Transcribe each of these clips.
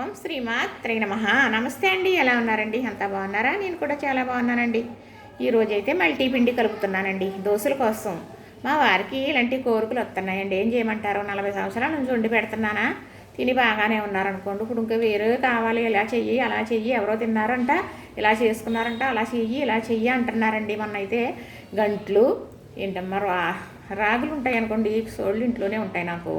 ఓం శ్రీమాత్రే నమ. నమస్తే అండి ఎలా ఉన్నారండి? అంతా బాగున్నారా? నేను కూడా చాలా బాగున్నానండి. ఈరోజైతే మల్టీ పిండి కలుపుతున్నానండి దోశల కోసం. మా వారికి ఇలాంటి కోరికలు వస్తున్నాయండి. ఏం చేయమంటారు? నలభై సంవత్సరాల నుంచి వండి పెడుతున్నానా? తిని బాగానే ఉన్నారనుకోండి. ఇప్పుడు ఇంకా వేరే కావాలి ఇలా చెయ్యి అలా చెయ్యి ఎవరో తిన్నారంట ఇలా చేసుకున్నారంట అలా చెయ్యి ఇలా చెయ్యి అంటున్నారండి మొన్న అయితే గంట్లు ఏంటమ్మా రా రాగులు ఉంటాయి అనుకోండి సోళ్ళు ఇంట్లోనే ఉంటాయి నాకు.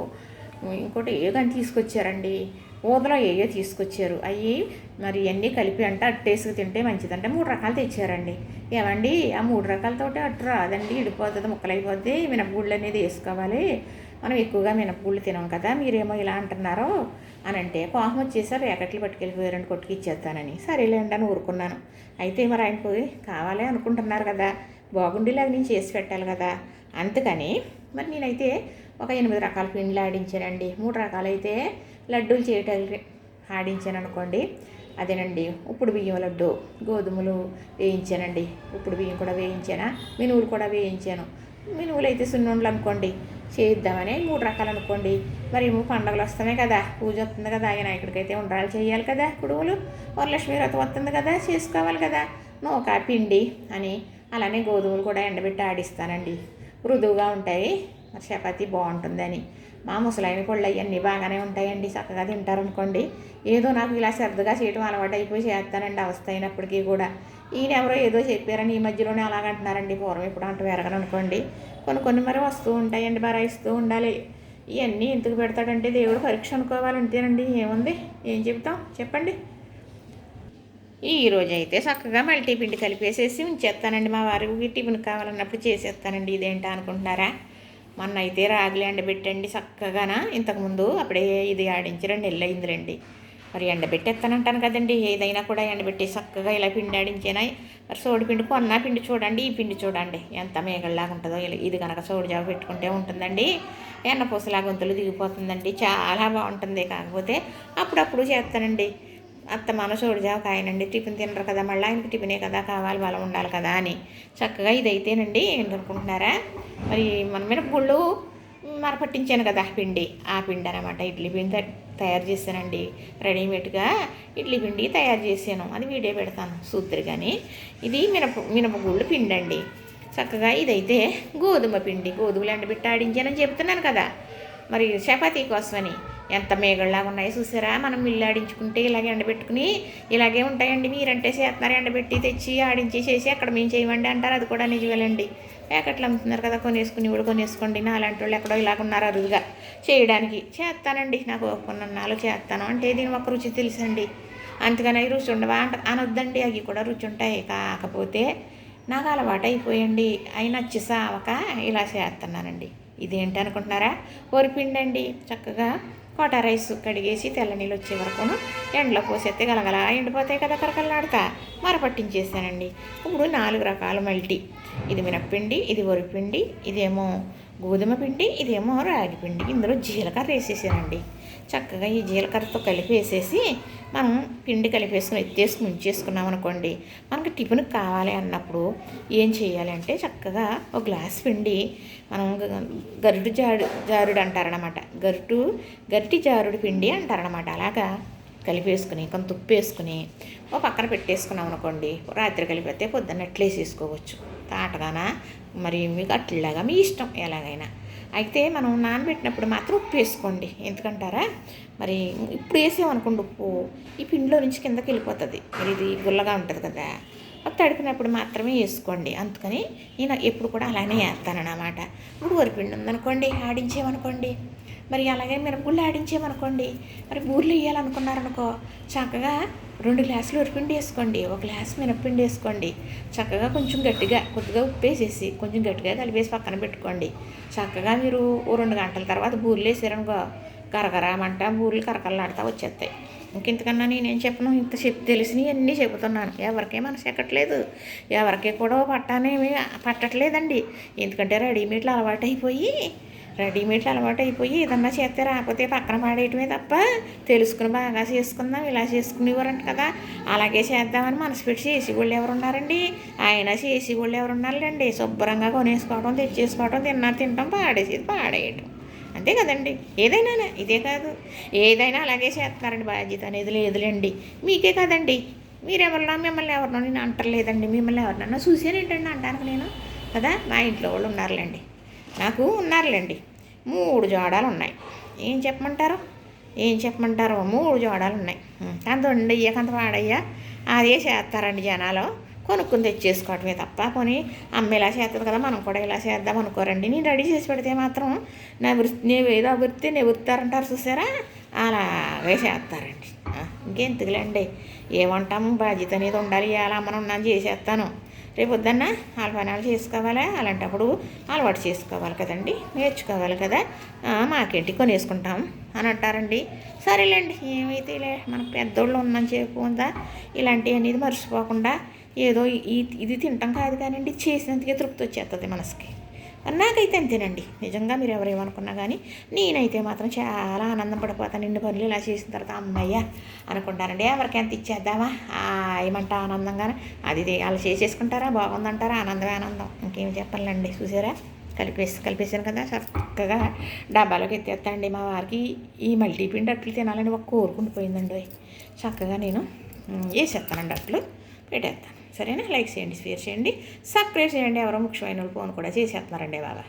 ఇంకోటి ఏ గంట తీసుకొచ్చారండి? ఊదలో ఏయో తీసుకొచ్చారు? అవి మరి ఇవన్నీ కలిపి అంటే అట్టేసుకు తింటే మంచిదంటే మూడు రకాలు తెచ్చారండి. ఏమండి? ఆ మూడు రకాలతోటి అట్టు రాదండి. ఇడిపోతుంది ముక్కలైపోద్ది మినపగుళ్ళు అనేది వేసుకోవాలి. మనం ఎక్కువగా మినపగుళ్ళు తినాం కదా మీరేమో ఇలా అంటున్నారో అని అంటే కోపం వచ్చేసారు ప్యాకెట్లు పట్టుకెళ్ళిపోయారండి కొట్టుకు ఇచ్చేస్తానని. సరేలేండి అని ఊరుకున్నాను. అయితే మరి ఆయన పోయి కావాలి అనుకుంటున్నారు కదా బాగుండేలాగా నేను చేసి పెట్టాలి కదా. అందుకని మరి నేనైతే ఒక ఎనిమిది రకాల పిండిలు ఆడించానండి. మూడు రకాలైతే లడ్డూలు చేయటానికి ఆడించాను అనుకోండి అదేనండి. ఉప్పుడు బియ్యం లడ్డు గోధుమలు వేయించానండి. ఉప్పుడు బియ్యం కూడా వేయించాను? మినువులు కూడా వేయించాను. మినువులు అయితే సున్నుండలు అనుకోండి చేయిద్దామని మూడు రకాలు అనుకోండి మరి ఏమో పండగలు వస్తున్నాయి కదా పూజ వస్తుంది కదా ఆయన ఇక్కడికైతే ఉండాలి చేయాలి కదా కుడుములు వరలక్ష్మి వ్రతం వస్తుంది కదా చేసుకోవాలి కదా. నూక పిండి అని అలానే గోధుమలు కూడా ఎండబెట్టి ఆడిస్తానండి. మృదువుగా ఉంటాయి చపాతి చపాతీ బాగుంటుందని. మా ముసలాయిని కోళ్ళు అవన్నీ బాగానే ఉంటాయండి చక్కగా తింటారనుకోండి. ఏదో నాకు ఇలా శ్రద్ధగా చేయడం అలవాటు అయిపోయి చేస్తానండి అవస్థ అయినప్పటికీ కూడా. ఈయన ఎవరో ఏదో చెప్పారని ఈ మధ్యలోనే అలాగంటున్నారండి పూర్వం ఇప్పుడు అంటూ ఎరగననుకోండి. కొన్ని కొన్ని మరి వస్తూ ఉంటాయండి బరాయిస్తూ ఉండాలి. ఇవన్నీ ఎందుకు పెడతాడంటే దేవుడు పరీక్ష అనుకోవాలంటేనండి. ఏముంది? ఏం చెప్తాం చెప్పండి. ఈరోజు అయితే చక్కగా మల్టీ పిండి కలిపేసేసి ఉంచేస్తానండి. మా వారికి టిఫిన్ కావాలన్నప్పుడు చేసేస్తానండి. ఇదేంటా అనుకుంటున్నారా? మొన్న అయితే రాగులు ఎండబెట్టండి చక్కగాన. ఇంతకుముందు అప్పుడే ఇది ఆడించి రెండు. నెలలు అయిందిలేండి మరి ఎండబెట్టేస్తానంటాను కదండి ఏదైనా కూడా ఎండబెట్టి చక్కగా ఇలా పిండి ఆడించేనా. మరి సోడి పిండి కొన్నా పిండి చూడండి ఈ పిండి చూడండి. ఎంత మేఘల్లాగా ఉంటుందో ఇలా ఇది కనుక సోడి జాబు పెట్టుకుంటే ఉంటుందండి. ఎన్న పూసలా గొంతులు దిగిపోతుందండి. చాలా బాగుంటుంది కాకపోతే అప్పుడప్పుడు చేస్తానండి అత్త మన సోడిజావ టిఫిన్ తినరు కదా మళ్ళీ ఆయనకి టిఫినే కదా కావాలి బలం ఉండాలి కదా అని. చక్కగా ఇదైతేనండి ఏంటనుకుంటున్నారా మరి మన మీద గుళ్ళు మరపట్టించాను కదా పిండి. ఆ పిండి అనమాట ఇడ్లీ పిండి తయారు చేశానండి. రెడీమేడ్గా ఇడ్లీ పిండి తయారు చేశాను. అది వీడియో పెడతాను సూత్రి కానీ ఇది మినప మినపగుళ్ళు పిండి అండి చక్కగా ఇదైతే గోధుమ పిండి గోధుమలు ఎండబెట్టి ఆడించానని చెప్తున్నాను కదా. మరి చపాతీ కోసమని. ఎంత మేగళ్ళలాగా ఉన్నాయో చూసారా? మనం మిల్లు ఆడించుకుంటే ఇలాగే ఎండబెట్టుకుని ఇలాగే ఉంటాయండి మీరంటే చేస్తున్నారు ఎండబెట్టి తెచ్చి ఆడించి చేసి అక్కడ మేము చేయమండి అంటారు. అది కూడా నిజమేలండి. ప్యాకెట్లు అమ్ముతున్నారు కదా కొనేసుకుని కూడా కొనేసుకోండి. నా అలాంటి వాళ్ళు ఎక్కడో ఇలాగ ఉన్నారు అరుదుగా చేయడానికి. చేస్తానండి నాకు కొన్ని నాలుగు చేస్తాను. అంటే దీని ఒక రుచి తెలుసండి. అందుకని అవి రుచి ఉండవా అంట అనొద్దండి. అవి కూడా రుచి ఉంటాయి. కాకపోతే నాకు అలవాటు అయిపోయండి. అవి నచ్చి సావక ఇలా చేస్తున్నానండి. ఇదేంటి అనుకుంటున్నారా? ఓరిపిండండి చక్కగా కోటా రైస్ కడిగేసి తెల్ల నీళ్ళు వచ్చే వరకు ఎండలో పోసేస్తే గలగల ఎండిపోతాయి కదా కరకల్లాడతా మరపట్టించేసానండి ఇప్పుడు నాలుగు రకాల మల్టీ. ఇది మినప్పిండి ఇది వరిపిండి ఇదేమో గోధుమ పిండి ఇదేమో రాగి పిండి. ఇందులో జీలకర్ర వేసేసానండి. చక్కగా ఈ జీలకర్రతో కలిపేసేసి మనం పిండి కలిపేసుకుని ఎత్తేసుకుని ఉంచేసుకున్నాం అనుకోండి మనకి టిఫిన్ కావాలి అన్నప్పుడు ఏం చేయాలి అంటే చక్కగా ఒక గ్లాస్ పిండి మనం గరుడు జాడు జారుడు అంటారనమాట గరుటు గరిటి జారుడు పిండి అంటారనమాట అలాగా కలిపేసుకుని కొంత ఉప్పు వేసుకుని ఓ పక్కన పెట్టేసుకున్నాం అనుకోండి రాత్రి కలిపితే పొద్దున్న అట్లే వేసుకోవచ్చు తాటగాన మరి మీకు అట్లాగా మీ ఇష్టం ఎలాగైనా. అయితే మనం నానబెట్టినప్పుడు మాత్రం ఉప్పు వేసుకోండి. ఎందుకంటారా? మరి ఇప్పుడు వేసామనుకోండి ఉప్పు. ఈ పిండిలో నుంచి కిందకి వెళ్ళిపోతుంది. మరి ఇది గుల్లగా ఉంటుంది కదా. అది తడిపినప్పుడు మాత్రమే వేసుకోండి. అందుకని నేను ఎప్పుడు కూడా అలానే వేస్తానన్నమాట. ఇప్పుడు వరిపిండి ఉందనుకోండి ఆడించేమనుకోండి మరి అలాగే మిరపగుళ్ళు ఆడించేమనుకోండి మరి బూర్లు వేయాలనుకున్నారనుకో చక్కగా రెండు గ్లాసులు ఉరిపిండి వేసుకోండి. ఒక గ్లాస్ మినప్పిండి వేసుకోండి. చక్కగా కొంచెం గట్టిగా కొద్దిగా ఉప్పు వేసేసి కొంచెం గట్టిగా కలిపేసి పక్కన పెట్టుకోండి. చక్కగా మీరు ఓ రెండు గంటల తర్వాత బూరెలు వేసారనుకో కరకరామంట బూరెలు కరకరలాడుతూ వచ్చేస్తాయి. ఇంకెంతకన్నా నేనేం చెప్పను? ఇంత చెప్పి తెలిసినవి అన్నీ చెబుతున్నాను. ఎవరికే మనసు ఎక్కట్లేదు. ఎవరికి కూడా పట్టానేమి పట్టట్లేదండి. ఎందుకంటే రెడీమేడ్లు అలవాటు అయిపోయి రెడీమేడ్లు అలవాటు అయిపోయి ఏదన్నా చేస్తే రాకపోతే పక్కన పాడేయటమే తప్ప తెలుసుకుని బాగా చేసుకుందాం ఇలా చేసుకునేవారంట కదా. అలాగే చేద్దామని మనసు పెట్టి చేసి వాళ్ళు ఎవరు ఉన్నారండి ఆయన చేసి వాళ్ళు ఎవరు ఉన్నారులేండి శుభ్రంగా కొనేసుకోవడం తెచ్చేసుకోవడం తిన్నా తినడం పాడేసేది పాడేయటం. అంతే కదండి? ఏదైనా ఇదే కాదు. ఏదైనా అలాగే చేస్తున్నారండి బాధ్యత అనేది లేదులేండి. మీకే కదండి. మీరెవరన్నా మిమ్మల్ని ఎవరినో నేను అంటలేదండి. మిమ్మల్ని ఎవరినన్నా చూసానేంటండి అంటాను నేను? కదా మా ఇంట్లో వాళ్ళు ఉన్నారులేండి. నాకు ఉన్నారులేండి. మూడు జోడాలు ఉన్నాయి. ఏం చెప్పమంటారు? ఏం చెప్పమంటారు? మూడు జోడాలు ఉన్నాయి. కంత ఉండయ్యా కంత వాడయ్యా అదే చేస్తారండి జనాలు. కొనుక్కుని తెచ్చేసుకోవటమే తప్ప. కొని అమ్మ ఇలా చేస్తుంది కదా మనం కూడా ఇలా చేద్దాం అనుకోరండి. నేను రెడీ చేసి పెడితే మాత్రం నా వృత్తి నేను ఏదో వృత్తి నివృత్తారంటారు చూసారా? అలాగే చేస్తారండి. ఇంకెందుకులేండి. ఏమంటాము? బాధ్యత అనేది ఉండాలి. ఎలా మనం ఉన్నాను చేసేస్తాను. రేపు వద్దన్న అలవానాలు చేసుకోవాలా? అలాంటప్పుడు అలవాటు చేసుకోవాలి కదండి. నేర్చుకోవాలి కదా. మాకేంటి కొనేసుకుంటాం అని అంటారండి. సరేలేండి ఏమైతే లే మన పెద్దోళ్ళు ఉన్నాం చెప్పు ఉందా ఇలాంటివి అనేది మర్చిపోకుండా ఏదో ఇది తింటాం కాదు కానివ్వండి చేసినందుకే తృప్తి వచ్చేస్తుంది మనసుకి. నాకైతే అంతేనండి. నిజంగా మీరు ఎవరేమనుకున్నా కానీ నేనైతే మాత్రం చాలా ఆనందం పడిపోతాను ఇన్ని పనులు ఇలా చేసిన తర్వాత అమ్మయ్య అనుకుంటారండి ఎవరికి ఎంత ఇచ్చేద్దామా? ఆ, ఏమంటా ఆనందంగానే. అది వాళ్ళు చేసేసుకుంటారా? బాగుందంటారా? ఆనందమే ఆనందం. ఇంకేమి చెప్పాలండి. చూసారా? కలిపేసి కలిపేసాను కదా. చక్కగా డబ్బాలోకి ఎత్తేస్తాండి మా వారికి ఈ మల్టీపిండి అట్లు తినాలని ఒక కోరుకుండిపోయిందండి చక్కగా నేను వేసేస్తానండి అట్లు. పెట్టేస్తాను. సరేనా? లైక్ చేయండి షేర్ చేయండి సబ్స్క్రైబ్ చేయండి. ఎవరో ముఖ్యమైన వాళ్ళు ఫోన్ కూడా చేసేస్తున్నారండి బాబా